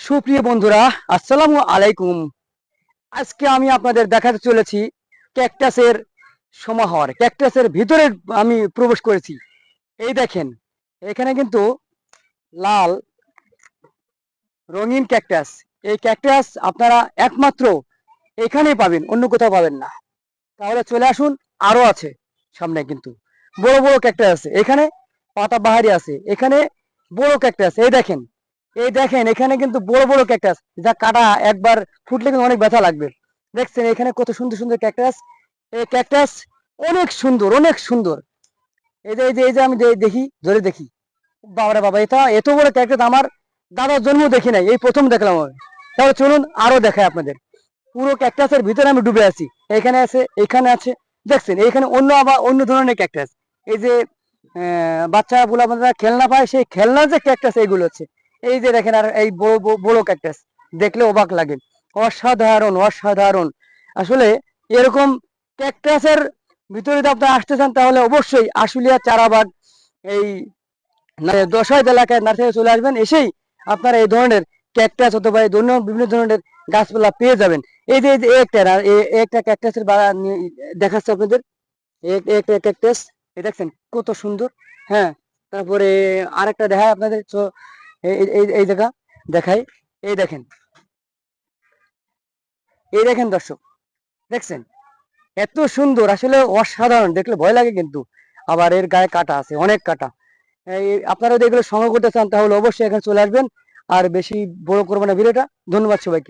সুপ্রিয় বন্ধুরা, আসসালামু আলাইকুম। আজকে আমি আপনাদের দেখাতে চলেছি ক্যাকটাসের সমাহার, ক্যাকটাসের ভিতরে আমি প্রবেশ করেছি। এই দেখেন, এখানে কিন্তু লাল রঙিন ক্যাকটাস। এই ক্যাকটাস আপনারা একমাত্র এখানেই পাবেন, অন্য কোথাও পাবেন না। তাহলে চলে আসুন আরও আছে সামনে কিন্তু। বড় বড় ক্যাকটাস আছে। এখানে পাতা বাহারি আছে। এখানে বড় ক্যাকটাস। এই দেখেন এই দেখেন, এখানে কিন্তু বড় বড় ক্যাকটাস যা কাটা একবার ফুটলে কিন্তু অনেক ব্যথা লাগবে। দেখছেন, এখানে কত সুন্দর সুন্দর ক্যাকটাস এই ক্যাকটাস অনেক সুন্দর অনেক সুন্দর। এই যে এই যে এই যে আমি দেখি, ধরে দেখি। বাবারে বাবা, এটা এত বড় ক্যাকটাস আমার দাদার জন্ম দেখি নাই, এই প্রথম দেখলাম আমি। তাহলে চলুন আরও দেখায় আপনাদের। পুরো ক্যাকটাসের ভিতরে আমি ডুবে আছি। এখানে আছে এখানে আছে। দেখছেন এইখানে অন্য আবার অন্য ধরনের ক্যাকটাস এই যে বাচ্চা বুলা বাচ্চারা খেলনা পায়, সেই খেলনার যে ক্যাকটাস এইগুলো হচ্ছে। এই যে দেখেন আর এই বড় ক্যাকটাস দেখলে অবাক লাগে। অসাধারণ অসাধারণ। আসলে এরকম ক্যাকটাসের ভিতরে যদি আসতে চান, তাহলে অবশ্যই আশুলিয়া চারাবাগ এই দশাইদ এলাকায় নার্সারি চলে আসবেন। এসেই আপনারা এই ধরনের ক্যাকটাস অথবা এই ধরনের বিভিন্ন ধরনের গাছপালা পেয়ে যাবেন। এই যে একটা একটা ক্যাকটাসের বাগান দেখাচ্ছে আপনাদের। এক- একটা ক্যাকটাস এই দেখছেন কত সুন্দর। হ্যাঁ তারপরে আরেকটা দেখায় আপনাদের। এই জায়গা দেখাই। এই দেখেন। এই দেখেন দর্শক, দেখছেন? এত সুন্দর, আসলে অসাধারণ, দেখলে ভয় লাগে কিন্তু। আবার এর গায়ে কাটা আছে, অনেক কাটা। আপনারা যদি এগুলো সংগ্রহ করতে চান তাহলে অবশ্যই এখানে চলে আসবেন। আর বেশি বড় করব না ভিডিওটা। ধন্যবাদ সবাইকে।